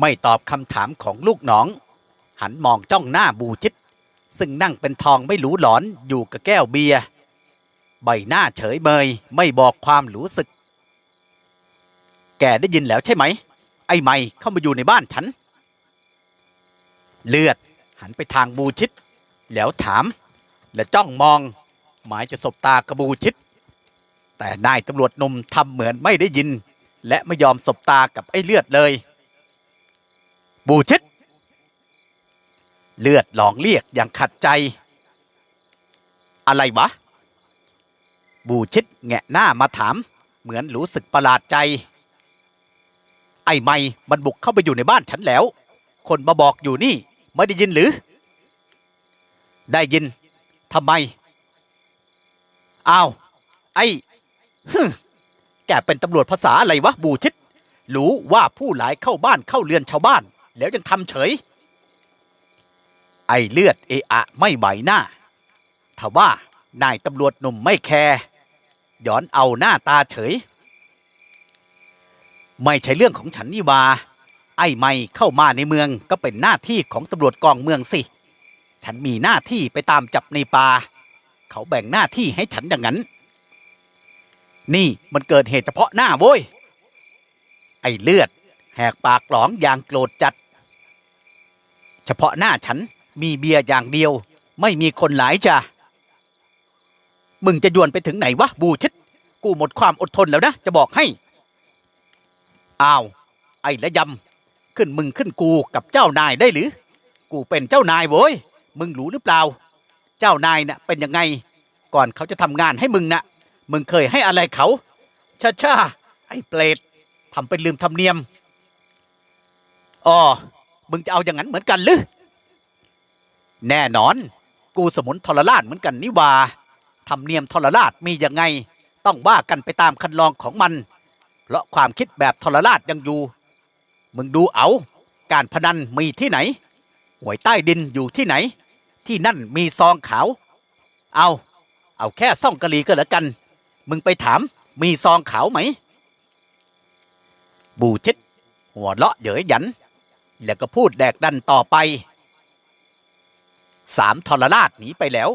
ไม่ตอบคำถามของลูกน้อง หันมองจ้องหน้าบูชิด ซึ่งนั่งเป็นทองไม่หรูหลอนอยู่กับแก้วเบียร์ใบหน้าเฉยเมยไม่บอกความรู้สึก แกได้ยินแล้วใช่ไหม ไอ้ไม่เข้ามาอยู่ในบ้านฉัน เลือดหันไปทางบูชิด แล้วถาม และจ้องมอง หมายจะสบตากระบูชิด แต่นายตำรวจหนุ่มทำเหมือนไม่ได้ยิน และไม่ยอมสบตากับไอ้เลือดเลย บูชิดเลือดหลองเรียกอย่างขัดใจ อะไรวะ บูชิดแงะหน้ามาถาม เหมือนรู้สึกประหลาดใจ ไอ้ไม่มันบุกเข้าไปอยู่ในบ้านฉันแล้ว คนมาบอกอยู่นี่ ไม่ได้ยินหรือ ได้ยินทำไมอ้าวไอ้ฮึแกเป็นตำรวจภาษาอะไรวะบูชิดรู้ว่าผู้หลายเข้าบ้านเข้าเรือนชาวบ้าน แล้วยังทำเฉย ไอเลือดเอะอะไม่ไหวหน้าทว่านายตำรวจหนุ่มไม่แคร์ย้อนเอาหน้าตาเฉย ไม่ใช่เรื่องของฉันนี่วา ไอ้ไม่เข้ามาในเมืองก็เป็นหน้าที่ของตำรวจกองเมืองสิ ฉันมีหน้าที่ไปตามจับในป่า เขาแบ่งหน้าที่ให้ฉันอย่างนั้น นี่มันเกิดเหตุเฉพาะหน้าโว้ย ไอ้เลือด กปากหลองอย่างโกรธจัด เฉพาะหน้าฉันมีเบียร์อย่างเดียว ไม่มีคนหลายจ้ะมึงจะยวนไปถึงไหนวะบูชิดกูหมดความอดทนแล้วนะ จะบอกให้ อ้าว ไอ้ละยำ ขึ้นมึงขึ้นกูกับเจ้านายได้หรือ กูเป็นเจ้านายโว้ย มึงรู้หรือเปล่า เจ้านายน่ะเป็นยังไง ก่อนเขาจะทำงานให้มึงน่ะ มึงเคยให้อะไรเขา ชาชาไอ้เปรตทำเป็นลืมทำเนียม อ๋อมึงจะเอาอย่างนั้นเหมือนกันหรือ แน่นอน กูสมุนทรราชเหมือนกันนี่ว่าทำเนียมทรราชมียังไง ต้องว่ากันไปตามคันลองของมัน เพราะความคิดแบบทรราชยังอยู่ มึงดูเอา การพนันมีที่ไหน หวยใต้ดินอยู่ที่ไหน ที่นั่นมีซองขาว เอา เอาแค่ซ่องกะหรี่ก็แล้วกัน มึงไปถามมีซองขาวไหม บูชิดหัวเราะเย้ยหยัน แล้วก็พูดแดกดันต่อไปสามทรราชหนีไปแล้ว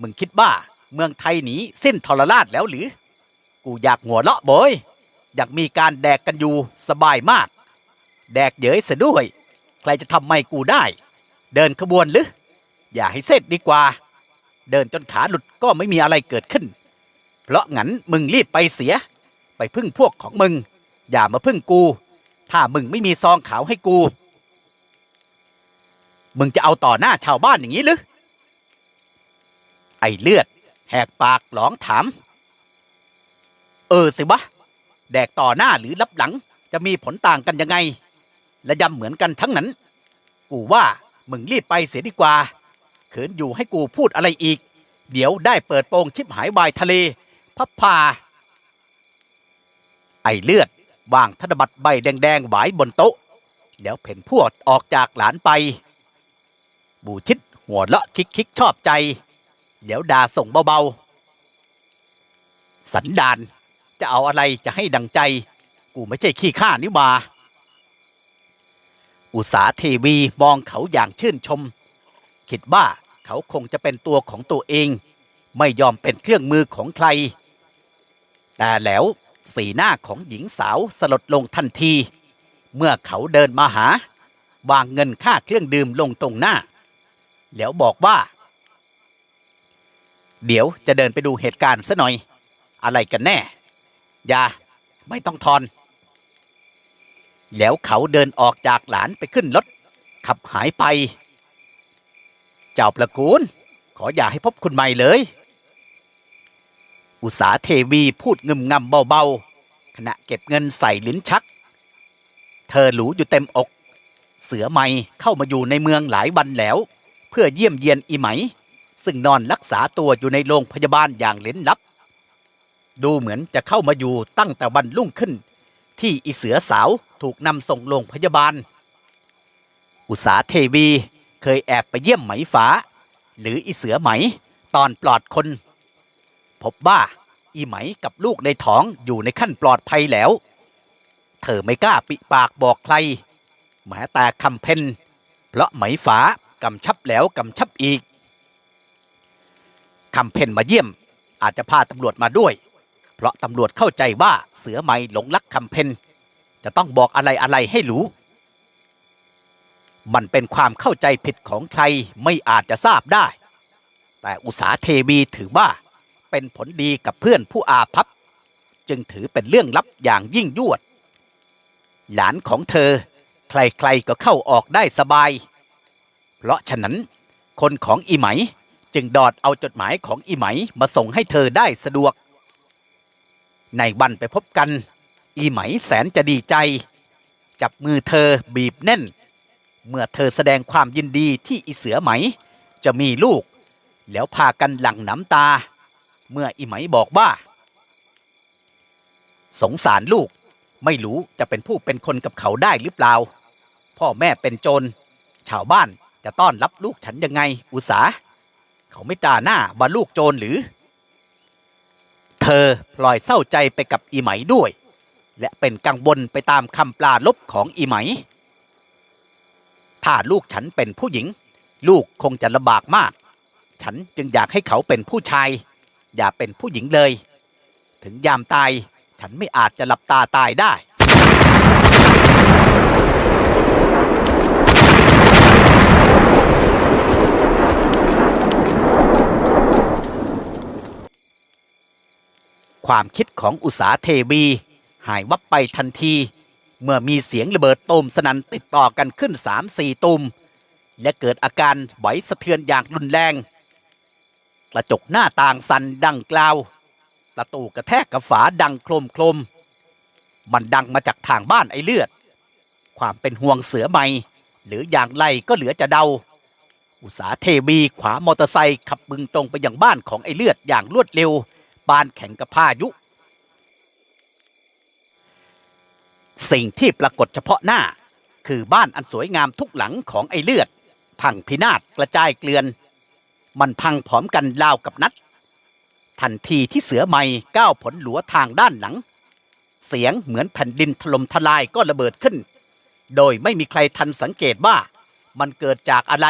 มึงคิดว่าเมืองไทยหนีสิ้นทรราชแล้วหรือ กูอยากหัวเราะโบยอยากมีการแดกกันอยู่สบายมาก แดกเย้ยเสียด้วย ใครจะทำไม่กูได้ เดินขบวนหรือ อย่าให้เสร็จดีกว่า เดินจนขาหลุดก็ไม่มีอะไรเกิดขึ้น เพราะงั้นมึงรีบไปเสีย ไปพึ่งพวกของมึง อย่ามาพึ่งกู ถ้ามึงไม่มีซองขาวให้กู มึงจะเอาต่อหน้าชาวบ้านอย่างนี้หรือ ไอเลือด แหกปากหลองถาม เออสิวะ แดกต่อหน้าหรือรับหลัง จะมีผลต่างกันยังไง และยำเหมือนกันทั้งนั้น กูว่ามึงรีบไปเสียดีกว่าเขินอยู่ให้กูพูดอะไรอีก เดี๋ยวได้เปิดโปงชิบหายวายทะเล พับพา ไอเลือดวางธนบัตรใบแดงๆไหวบนโต๊ะ แล้วเพ่นพวดออกจากหลานไป บูชิดหัวเราะคิกคิกชอบใจแล้วด่าส่งเบาๆ สันดานจะเอาอะไรจะให้ดังใจ กูไม่ใช่ขี้ข้านี่หว่าอุสาเทวีมองเขาอย่างชื่นชม คิดว่าเขาคงจะเป็นตัวของตัวเอง ไม่ยอมเป็นเครื่องมือของใคร แต่แล้วสีหน้าของหญิงสาวสลดลงทันที เมื่อเขาเดินมาหา วางเงินค่าเครื่องดื่มลงตรงหน้า แล้วบอกว่า เดี๋ยวจะเดินไปดูเหตุการณ์ซะหน่อย อะไรกันแน่ อย่าไม่ต้องทอน แล้วเขาเดินออกจากหลานไปขึ้นรถ ขับหายไป เจ้าประกูล ขออย่าให้พบคุณใหม่เลย อุสาเทวีพูดงึมงำเบาๆ ขณะเก็บเงินใส่ลิ้นชัก เธอหรูอยู่เต็มอก เสือไม่เข้ามาอยู่ในเมืองหลายวันแล้ว เพื่อเยี่ยมเยียนอีไหม ซึ่งนอนรักษาตัวอยู่ในโรงพยาบาลอย่างเล้นลับ ดูเหมือนจะเข้ามาอยู่ตั้งแต่วันรุ่งขึ้น ที่อีเสือสาวถูกนำส่งโรงพยาบาล อุสาเทวีเคยแอบไปเยี่ยมไหมฟ้า หรืออีเสือไหม ตอนปลอดคน พบว่าอีไหมกับลูกในท้องอยู่ในขั้นปลอดภัยแล้ว เธอไม่กล้าปิปากบอกใครแม้แต่คำเพนเพราะไหมฝา กำชับแล้วกำชับอีกคำเพนมาเยี่ยม อาจจะพาตำรวจมาด้วย เพราะตำรวจเข้าใจว่าเสือไหมหลงรักคำเพนจะต้องบอกอะไรอะไรให้รู้ มันเป็นความเข้าใจผิดของใครไม่อาจจะทราบได้ แต่อุสาเทวีถือว่าเป็นผลดีกับเพื่อนผู้อาภัพจึงถือเป็นเรื่องลับอย่างยิ่งยวด หลานของเธอ ใครๆก็เข้าออกได้สบาย เพราะฉะนั้น คนของอีไหมจึงดอดเอาจดหมายของอีไหมมาส่งให้เธอได้สะดวก ในวันไปพบกัน อีไหมแสนจะดีใจ จับมือเธอบีบแน่น เมื่อเธอแสดงความยินดีที่อีเสือไหม จะมีลูก แล้วพากันหลั่งน้ำตา เมื่ออีไหมบอกว่า สงสารลูกไม่รู้จะเป็นผู้เป็นคนกับเขาได้หรือเปล่า พ่อแม่เป็นโจรชาวบ้าน จะต้อนรับลูกฉันยังไง อุตสา เขาไม่ตาหน้าว่าลูกโจรหรือ เธอพลอยเศร้าใจไปกับอีไหมด้วย และเป็นกังวลไปตามคำปลาลบของอีไหม ถ้าลูกฉันเป็นผู้หญิง ลูกคงจะลำบากมาก ฉันจึงอยากให้เขาเป็นผู้ชาย อย่าเป็นผู้หญิงเลย ถึงยามตายฉันไม่อาจจะหลับตาตายได้ ความคิดของอุตสาเทวี หายวับไปทันที เมื่อมีเสียงระเบิดตูมสนันติดต่อกันขึ้นสามสี่ตูมและเกิดอาการไหวสะเทือนอย่างรุนแรง กระจกหน้าต่างสั่นดังกล่าว ประตูกระแทกกับฝาดังโครมโครมมันดังมาจากทางบ้านไอเลือด ความเป็นห่วงเสือใหม่หรืออย่างไรก็เหลือจะเดา อุตสาเทวีขวามอเตอร์ไซค์ขับบึงตรงไปยังบ้านของไอเลือดอย่างรวดเร็วานแข่งกับพายุ สิ่งที่ปรากฏเฉพาะหน้า คือบ้านอันสวยงามทุกหลังของไอเลือด พังพินาศกระจายเกลื่อน มันพังพร้อมกันราวกับนัด ทันทีที่เสือใหม่ก้าวผลหลัวทางด้านหลัง เสียงเหมือนแผ่นดินถล่มทลายก็ระเบิดขึ้น โดยไม่มีใครทันสังเกตว่ามันเกิดจากอะไร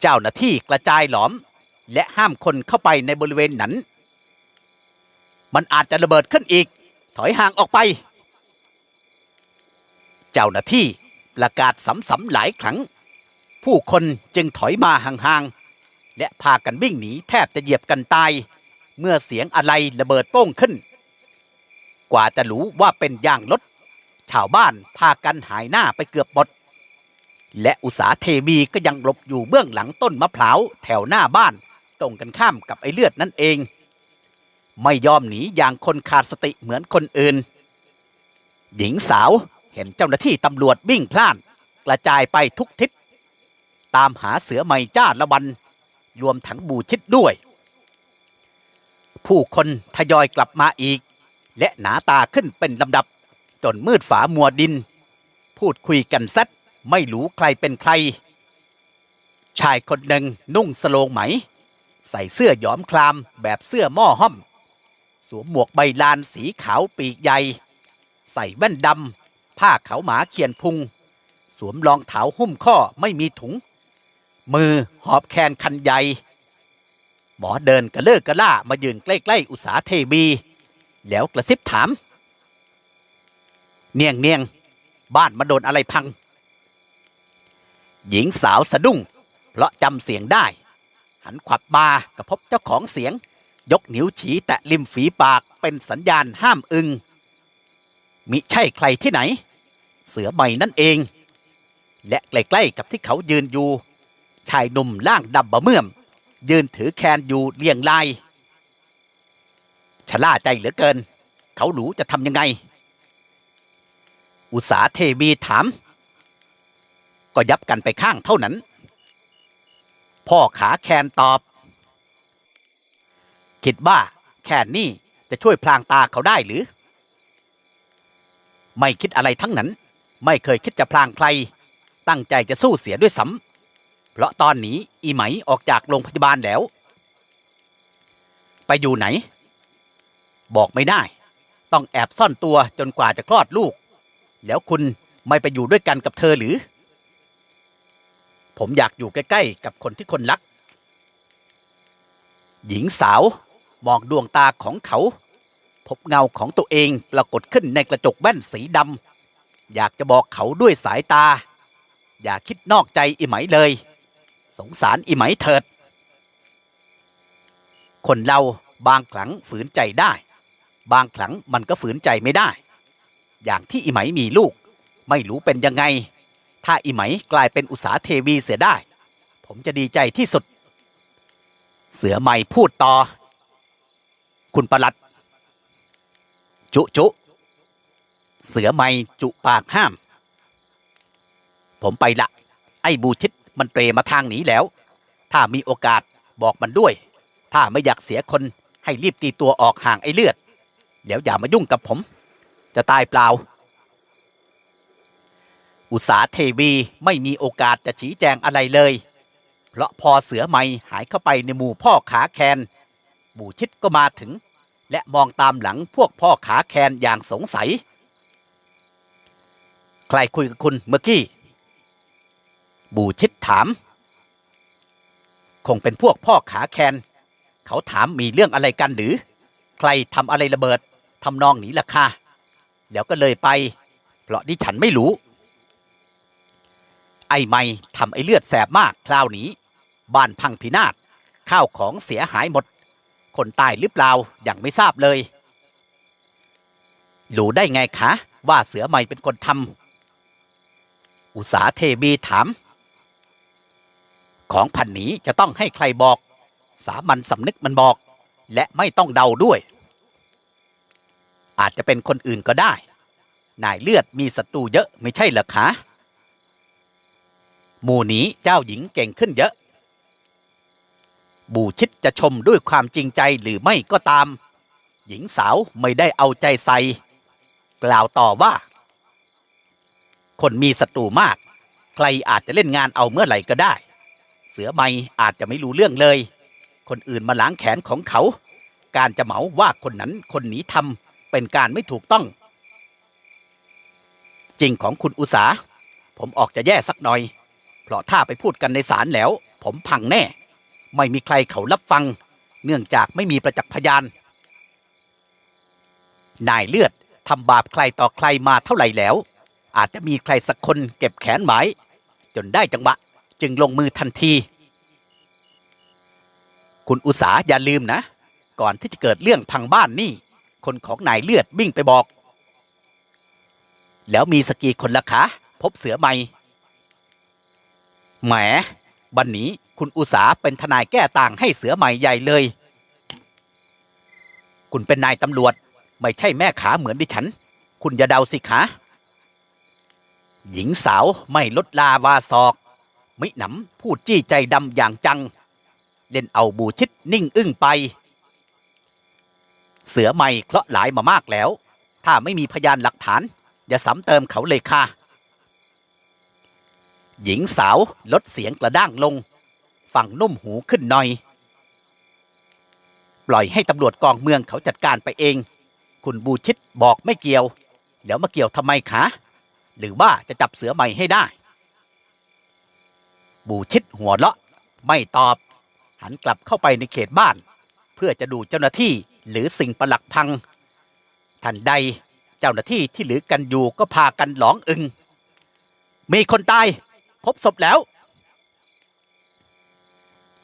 เจ้าหน้าที่กระจายหลอม และห้ามคนเข้าไปในบริเวณนั้น มันอาจจะระเบิดขึ้นอีก ถอยห่างออกไป เจ้าหน้าที่ประกาศซ้ำๆหลายครั้ง ผู้คนจึงถอยมาห่างๆ และพากันวิ่งหนีแทบจะเหยียบกันตาย เมื่อเสียงอะไรระเบิดโป้งขึ้น กว่าจะรู้ว่าเป็นยางรถ ชาวบ้านพากันหายหน้าไปเกือบหมด และอุตสาเทวีก็ยังหลบอยู่เบื้องหลังต้นมะพร้าวแถวหน้าบ้าน ตรงกันข้ามกับไอเลือดนั่นเอง ไม่ยอมหนีอย่างคนขาดสติเหมือนคนอื่น หญิงสาวเห็นเจ้าหน้าที่ตำรวจวิ่งพล่าน กระจายไปทุกทิศ ตามหาเสือไม่จ้าละวัน รวมทั้งบูชิดด้วย ผู้คนทยอยกลับมาอีก และหนาตาขึ้นเป็นลำดับ จนมืดฝามัวดิน พูดคุยกันซัดไม่รู้ใครเป็นใคร ชายคนหนึ่งนุ่งสโลงไหม ใส่เสื้อย้อมคลามแบบเสื้อหม้อห้อม สวมหมวกใบลานสีขาวปีกใหญ่ ใส่แว่นดำ ผ้าขาวหมาเขียนพุง สวมรองเท้าหุ้มข้อไม่มีถุง มือหอบแคนคันใหญ่ หมอเดินกระเลิกกระล่ามายืนใกล้ๆอุตสาเทวีแล้วกระซิบถาม เนียงเนียงบ้านมาโดนอะไรพัง หญิงสาวสะดุ้ง เพราะจำเสียงได้ หันขวับมาก็พบเจ้าของเสียง ยกนิ้วชี้แตะริมฝีปากเป็นสัญญาณห้ามอึง มิใช่ใครที่ไหน เสือใหม่นั่นเอง และใกล้ๆกับที่เขายืนอยู่ ชายหนุ่มล่างดำบะเมื่อม ยืนถือแคนอยู่เรียงรายชะล่าใจเหลือเกิน เขาหนูจะทำยังไง อุตสาเทวีถาม ก็ยับกันไปข้างเท่านั้น พ่อขาแคนตอบ คิดว่าแคนนี่จะช่วยพลางตาเขาได้หรือ ไม่คิดอะไรทั้งนั้น ไม่เคยคิดจะพลางใคร ตั้งใจจะสู้เสียด้วยซ้ำเพราะตอนนี้อีไหมออกจากโรงพยาบาลแล้ว ไปอยู่ไหน บอกไม่ได้ ต้องแอบซ่อนตัวจนกว่าจะคลอดลูก แล้วคุณไม่ไปอยู่ด้วยกันกับเธอหรือ ผมอยากอยู่ใกล้ ๆ กับคนที่คนรัก หญิงสาว มองดวงตาของเขา พบเงาของตัวเองปรากฏขึ้นในกระจกแว่นสีดำอยากจะบอกเขาด้วยสายตา อย่าคิดนอกใจอีไหมเลย สงสารอีไหมเถิด คนเราบางครั้งฝืนใจได้ บางครั้งมันก็ฝืนใจไม่ได้ อย่างที่อีไหมมีลูก ไม่รู้เป็นยังไง ถ้าอีไหมกลายเป็นอุตสาเทวีเสียได้ ผมจะดีใจที่สุด เสือใหม่พูดต่อ คุณประหลัด จุจุ เสือใหม่จุปากห้าม ผมไปละ ไอ้บูชิดมันเตรมาทางหนีแล้ว ถ้ามีโอกาสบอกมันด้วย ถ้าไม่อยากเสียคนให้รีบตีตัวออกห่างไอ้เลือด แล้วอย่ามายุ่งกับผม จะตายเปล่า อุตสาเทวีไม่มีโอกาสจะชี้แจงอะไรเลย เพราะพอเสือใหม่หายเข้าไปในหมู่พ่อขาแคน บูชิดก็มาถึง และมองตามหลังพวกพ่อขาแคนอย่างสงสัย ใครคุยกับคุณเมื่อกี้ บูชิดถาม คงเป็นพวกพ่อขาแคน เขาถามมีเรื่องอะไรกันหรือ ใครทำอะไรระเบิดทำนองหนีราคาแล้วก็เลยไป เพราะดิฉันไม่รู้ ไอ้ไม่ทำไอ้เลือดแสบมากคราวนี้ บ้านพังพินาศข้าวของเสียหายหมด คนตายหรือเปล่ายังไม่ทราบเลยรู้ได้ไงคะ ว่าเสือใหม่เป็นคนทำอุตสาเทบีถาม ของพันนี้จะต้องให้ใครบอก สามัญสำนึกมันบอก และไม่ต้องเดาด้วย อาจจะเป็นคนอื่นก็ได้ นายเลือดมีศัตรูเยอะไม่ใช่เหรอคะ หมู่นี้เจ้าหญิงเก่งขึ้นเยอะ บูชิดจะชมด้วยความจริงใจหรือไม่ก็ตาม หญิงสาวไม่ได้เอาใจใส่ กล่าวต่อว่า คนมีศัตรูมาก ใครอาจจะเล่นงานเอาเมื่อไหร่ก็ได้ เสือไม่อาจจะไม่รู้เรื่องเลย คนอื่นมาล้างแขนของเขา การจะเหมาว่าคนนั้นคนนี้ทำเป็นการไม่ถูกต้อง จริงของคุณอุสาผมออกจะแย่สักหน่อย เพราะถ้าไปพูดกันในศาลแล้ว ผมพังแน่ ไม่มีใครเขารับฟัง เนื่องจากไม่มีประจักษ์พยาน นายเลือดทำบาปใครต่อใครมาเท่าไหร่แล้ว อาจจะมีใครสักคนเก็บแขนหมาย จนได้จังหวะจึงลงมือทันที คุณอุสาอย่าลืมนะ ก่อนที่จะเกิดเรื่องพังบ้านนี่ คนของนายเลือดวิ่งไปบอก แล้วมีสกีคนละคะพบเสือใหม่แหมบันนี้ คุณอุสาเป็นทนายแก้ต่างให้เสือใหม่ใหญ่เลย คุณเป็นนายตำรวจ ไม่ใช่แม่ขาเหมือนดิฉัน คุณอย่าเดาสิคะหญิงสาวไม่ลดลาวาศอก มิหนำพูดจี้ใจดำอย่างจัง เล่นเอาบูชิดนิ่งอึ้งไป เสือไม่เคราะห์หลายมามากแล้ว ถ้าไม่มีพยานหลักฐาน อย่าซ้ำเติมเขาเลยค่ะ หญิงสาวลดเสียงกระด้างลง ฝั่งนุ่มหูขึ้นหน่อย ปล่อยให้ตำรวจกองเมืองเขาจัดการไปเอง คุณบูชิดบอกไม่เกี่ยว แล้วมาเกี่ยวทำไมคะ หรือว่าจะจับเสือใหม่ให้ได้ บูชิดหัวเราะไม่ตอบ หันกลับเข้าไปในเขตบ้าน เพื่อจะดูเจ้าหน้าที่หรือสิ่งประหลักพัง ทันใดเจ้าหน้าที่ที่เหลือกันอยู่ก็พากันหลองอึง มีคนตาย พบศพแล้ว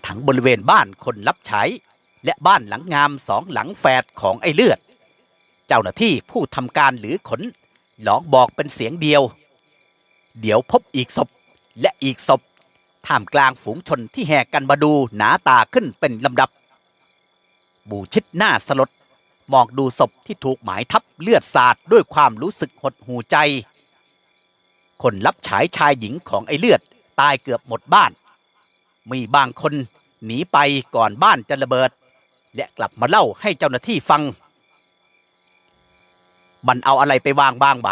ทั้งบริเวณบ้านคนรับใช้ และบ้านหลังงามสองหลังแฝดของไอ้เลือด เจ้าหน้าที่ผู้ทำการหรือขนหลองบอกเป็นเสียงเดียว เดี๋ยวพบอีกศพและอีกศพท่ามกลางฝูงชนที่แห่กันมาดูหนาตาขึ้นเป็นลำดับ บูชิดหน้าสลดมองดูศพที่ถูกหมายทับเลือดสาดด้วยความรู้สึกหดหูใจ คนรับฉายชายหญิงของไอ้เลือดตายเกือบหมดบ้าน มีบางคนหนีไปก่อนบ้านจะระเบิด และกลับมาเล่าให้เจ้าหน้าที่ฟัง มันเอาอะไรไปวางบางไบ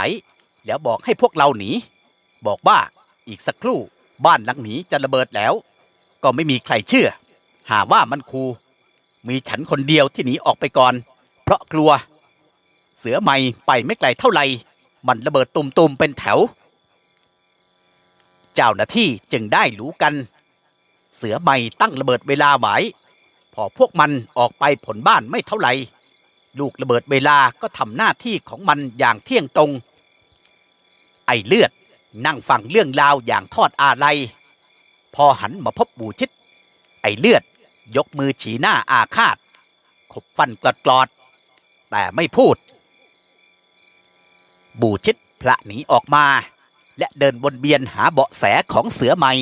แล้วบอกให้พวกเราหนี บอกว่าอีกสักครู่บ้านหลังหนีจะระเบิดแล้ว ก็ไม่มีใครเชื่อ หาว่ามันคูมีฉันคนเดียวที่หนีออกไปก่อน เพราะกลัว เสือใหม่ไปไม่ไกลเท่าไหร่มันระเบิดตุ่มๆเป็นแถว เจ้าหน้าที่จึงได้รู้กัน เสือใหม่ตั้งระเบิดเวลาไว้พอพวกมันออกไปผลบ้านไม่เท่าไหร่ลูกระเบิดเวลาก็ทำหน้าที่ของมันอย่างเที่ยงตรง ไอเลือดนั่งฟังเรื่องราวอย่างทอดอาลัย พอหันมาพบบูชิดไอเลือดยกมือฉีหน้าอาฆาต ขบฟันกรอดกรอด แต่ไม่พูด บูชิดพระหนีออกมา และเดินวนเวียนหาเบาะแสของเสือใหม่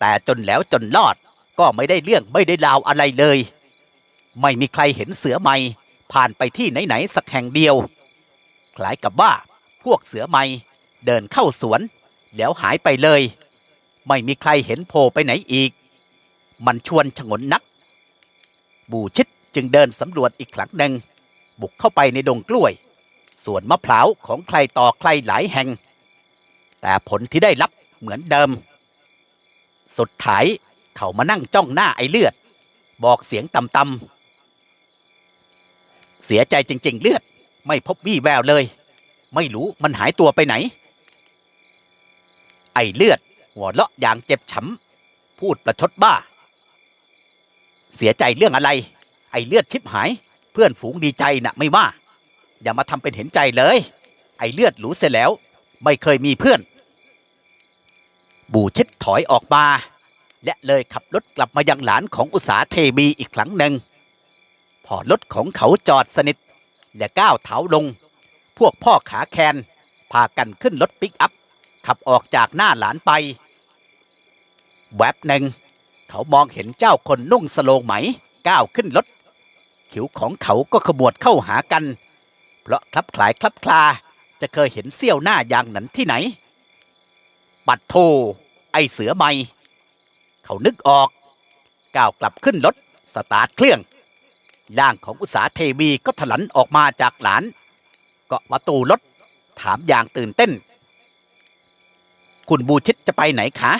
แต่จนแล้วจนรอดก็ไม่ได้เรื่องไม่ได้ราวอะไรเลย ไม่มีใครเห็นเสือใหม่ผ่านไปที่ไหนๆสักแห่งเดียว คล้ายกับว่าพวกเสือใหม่เดินเข้าสวน แล้วหายไปเลย ไม่มีใครเห็นโผล่ไปไหนอีก มันชวนฉงนนัก บูชิดจึงเดินสำรวจอีกครั้งหนึ่ง บุกเข้าไปในดงกล้วยสวนมะพร้าวของใครต่อใครหลายแห่ง แต่ผลที่ได้รับเหมือนเดิม สุดท้ายเขามานั่งจ้องหน้าไอเลือด บอกเสียงต่ำๆเสียใจจริง ๆ เลือด ไม่พบวี่แววเลย ไม่รู้มันหายตัวไปไหน ไอเลือด หัวเราะอย่างเจ็บช้ำพูดประชดบ้า เสียใจเรื่องอะไร ไอเลือดชิบหาย เพื่อนฝูงดีใจนะไม่ว่า อย่ามาทำเป็นเห็นใจเลย ไอเลือดรู้เสียแล้ว ไม่เคยมีเพื่อน บูชิดถอยออกมา และเลยขับรถกลับมายังหลานของอุตสาเทบีอีกครั้งหนึ่ง พอรถของเขาจอดสนิท และก้าวเท้าลง พวกพ่อขาแคนพากันขึ้นรถปิกอัพ ขับออกจากหน้าหลานไป แวบหนึ่ง เขามองเห็นเจ้าคนนุ่งสโลงไหม ก้าวขึ้นรถขิวของเขาก็ขบวดเข้าหากัน เพราะคลับคลายคลับคลาจะเคยเห็นเสี้ยวหน้าอย่างนั้นที่ไหน ปัดโท ไอเสือไม่เขานึกออกก้าวกลับขึ้นรถสตาร์ทเครื่องร่างของอุตสาเทวีก็ถลันออกมาจากหลาน เกาะประตูรถถามอย่างตื่นเต้น คุณบูชิตจะไปไหนคะ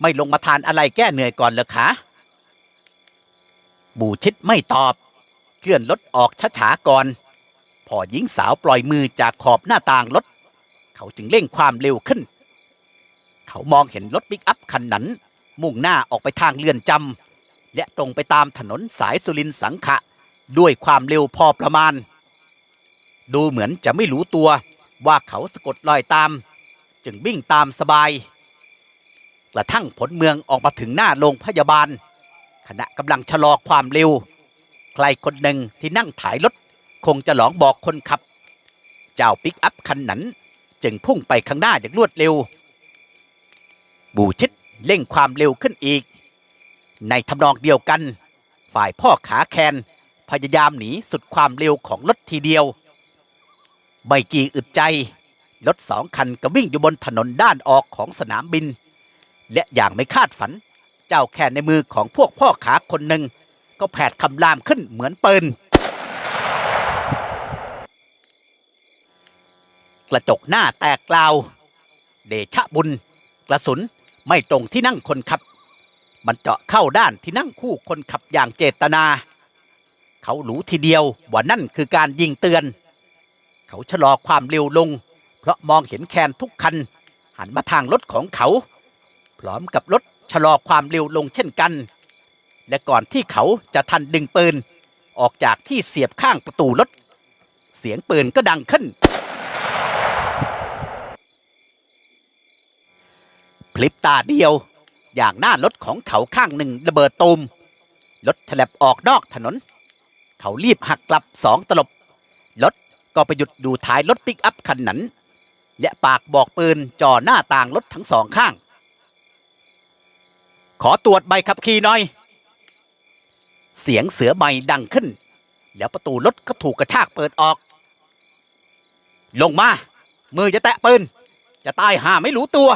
ไม่ลงมาทานอะไรแก้เหนื่อยก่อนเหรอคะ บูชิตไม่ตอบ เคลื่อนรถออกช้าๆก่อน พอหญิงสาวปล่อยมือจากขอบหน้าต่างรถ เขาจึงเร่งความเร็วขึ้น เขามองเห็นรถปิกอัพคันนั้น มุ่งหน้าออกไปทางเรือนจำและตรงไปตามถนนสายสุรินสังขะ ด้วยความเร็วพอประมาณ ดูเหมือนจะไม่รู้ตัวว่าเขาสะกดรอยตาม จึงวิ่งตามสบาย กระทั่งผลเมืองออกมาถึงหน้าโรงพยาบาล ขณะกำลังชะลอความเร็ว ใครคนหนึ่งที่นั่งถ่ายรถคงจะหลองบอกคนขับ เจ้าปิกอัพคันนั้น จึงพุ่งไปข้างหน้าอย่างรวดเร็ว บูชิดเร่งความเร็วขึ้นอีก ในทำนองเดียวกัน ฝ่ายพ่อขาแคนพยายามหนีสุดความเร็วของรถทีเดียว ไม่กี่อึดใจ รถสองคันก็วิ่งอยู่บนถนนด้านออกของสนามบิน และอย่างไม่คาดฝัน เจ้าแคนในมือของพวกพ่อขาคนหนึ่ง ก็แผดคำรามขึ้นเหมือนปืนกระจกหน้าแตกกลาว เดชะบุญ กระสุน ไม่ตรงที่นั่งคนขับ มันเจาะเข้าด้านที่นั่งคู่คนขับอย่างเจตนา เขารู้ทีเดียวว่านั่นคือการยิงเตือน เขาชะลอความเร็วลง เพราะมองเห็นแคนทุกคัน หันมาทางรถของเขา พร้อมกับรถชะลอความเร็วลงเช่นกัน และก่อนที่เขาจะทันดึงปืน ออกจากที่เสียบข้างประตูรถ เสียงปืนก็ดังขึ้น พลิบตาเดียว อย่างหน้ารถของเขาข้างหนึ่งระเบิดตูมรถฉลับออกนอกถนน เขารีบหักกลับสองตลบรถก็ไปหยุดดูท้ายรถปิกอัพคันนั้น และปากบอกปืนจ่อหน้าต่างรถทั้งสองข้าง ขอตรวจใบขับขี่หน่อย เสียงเสือใบดังขึ้น แล้วประตูรถก็ถูกกระชากเปิดออก ลงมา มือจะแตะปืน จะตายหาไม่รู้ตัว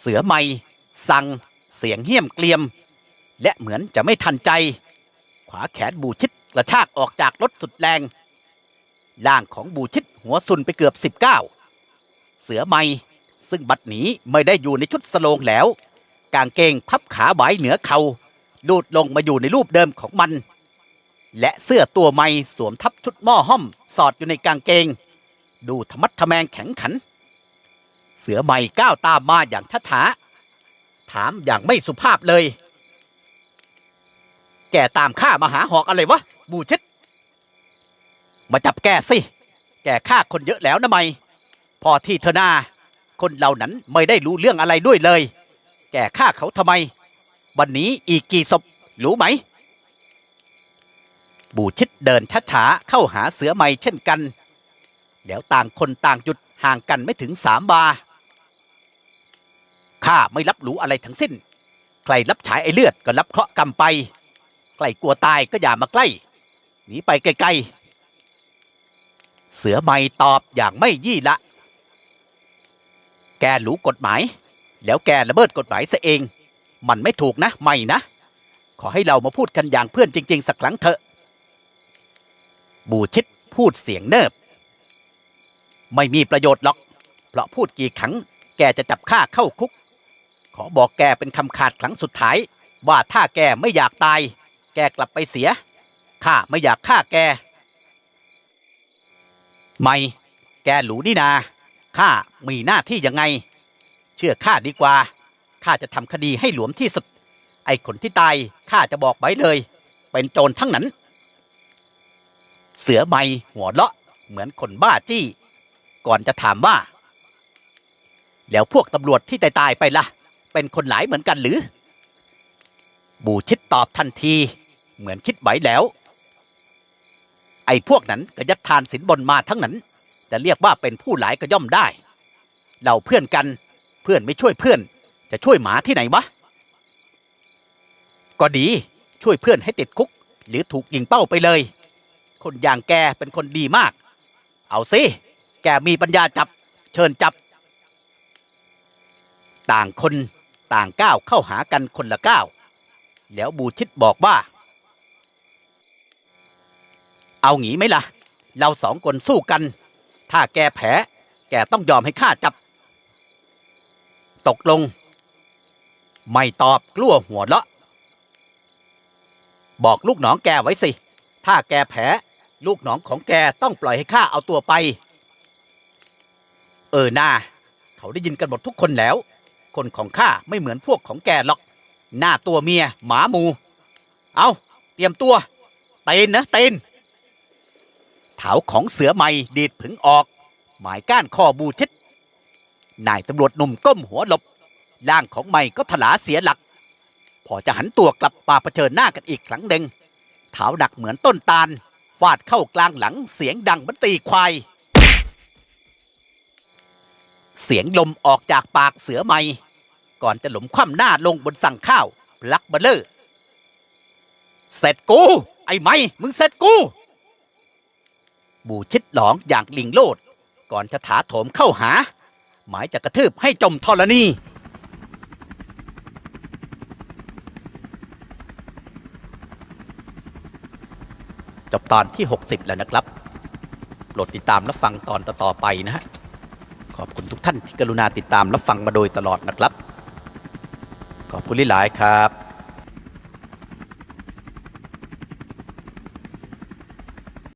เสือไม่สั่ง เสียงเหี้ยมเกลียม และเหมือนจะไม่ทันใจ ขวาแขนบูชิดกระชากออกจากรถสุดแรงร่างของบูชิดหัวสุนไปเกือบสิบเก้าเสือไม่ซึ่งบัดนี้ไม่ได้อยู่ในชุดสโลงแล้ว กางเกงพับขาไหวเหนือเขาลูดลงมาอยู่ในรูปเดิมของมัน และเสื้อตัวไม่สวมทับชุดหม้อห้อม สอดอยู่ในกางเกง ดูธรรมัดทะแมงแข็งขัน เสือใหม่ก้าวตามมาอย่างช้าๆ ถามอย่างไม่สุภาพเลย แกตามข้ามาหาหอกอะไรวะ บูชิด มาจับแกสิ แกฆ่าคนเยอะแล้วนะไม่ พอที่เธอนา คนเหล่านั้นไม่ได้รู้เรื่องอะไรด้วยเลย แกฆ่าเขาทำไม วันนี้อีกกี่ศพรู้ไหม บูชิดเดินช้าๆเข้าหาเสือใหม่เช่นกัน แล้วต่างคนต่างหยุดห่างกันไม่ถึงสามบา ข้าไม่รับรู้อะไรทั้งสิ้น ใครรับฉายไอเลือดก็รับเคราะห์กรรมไปใกล้กลัวตายก็อย่ามาใกล้ หนีไปไกลๆ เสือไม่ตอบอย่างไม่ยี่ละ แกรู้กฎหมาย แล้วแกละเมิดกฎหมายซะเอง มันไม่ถูกนะ ไม่นะ ขอให้เรามาพูดกันอย่างเพื่อนจริง ๆ สักครั้งเถอะ บูชิดพูดเสียงเนิบ ไม่มีประโยชน์หรอก เพราะพูดกี่ครั้งแกจะจับข้าเข้าคุก ขอบอกแกเป็นคำขาดครั้งสุดท้าย ว่าถ้าแกไม่อยากตาย แกกลับไปเสีย ข้าไม่อยากฆ่าแก ไม่ แกหลูนี่นา ข้ามีหน้าที่ยังไง เชื่อข้าดีกว่า ข้าจะทำคดีให้หลวมที่สุด ไอ้คนที่ตายข้าจะบอกไว้เลย เป็นโจรทั้งนั้น เสือไม่หัวเลาะเหมือนคนบ้าจี้ ก่อนจะถามว่า แล้วพวกตำรวจที่ตายตายไปล่ะ เป็นคนหลายเหมือนกันหรือ บูชิดตอบทันที เหมือนคิดไหวแล้ว ไอ้พวกนั้นก็ยัดทานสินบนมาทั้งนั้น จะเรียกว่าเป็นผู้หลายก็ย่อมได้ เราเพื่อนกัน เพื่อนไม่ช่วยเพื่อน จะช่วยหมาที่ไหนวะ ก็ดีช่วยเพื่อนให้ติดคุก หรือถูกยิงเป้าไปเลย คนอย่างแกเป็นคนดีมาก เอาสิ แกมีปัญญาจับ เชิญจับ ต่างคน ต่างก้าวเข้าหากันคนละก้าว แล้วบูชิดบอกว่า เอางี้ไหมล่ะ เราสองคนสู้กัน ถ้าแกแผลแกต้องยอมให้ข้าจับ ตกลง ไม่ตอบกลัวหัวเลาะ บอกลูกน้องแกไว้สิ ถ้าแกแผลลูกน้องของแกต้องปล่อยให้ข้าเอาตัวไป เออนาเขาได้ยินกันหมดทุกคนแล้ว คนของข้าไม่เหมือนพวกของแกหรอก หน้าตัวเมียหมาหมู เอาเตรียมตัว เตนนะเตนเถาของเสือใหม่ดีดผึงออก หมายก้านคอบูชิดนายตำรวจหนุ่มก้มหัวหลบร่างของไม่ก็ถลาเสียหลัก พอจะหันตัวกลับมาเผชิญหน้ากันอีกครั้งหนึ่งเท้าหนักเหมือนต้นตาลฟาดเข้ากลางหลังเสียงดังเหมือนตีควาย เสียงลมออกจากปากเสือใหม่ ก่อนจะหลมคว่ำหน้าลงบนสั่งข้าวพลักเบลเลอร์เสร็จกู ไอ้ไม่มึงเสร็จกูบูชิดหลองอย่างลิงโลด ก่อนจะถาโถมเข้าหา หมายจะกระทืบให้จมธรณีจบตอนที่ 60 แล้วนะครับ โปรดติดตามรับฟังตอนต่อๆไปนะฮะ ขอบคุณทุกท่านที่กรุณาติดตามรับฟังมาโดยตลอดนะครับ ขอบคุณหลายครับ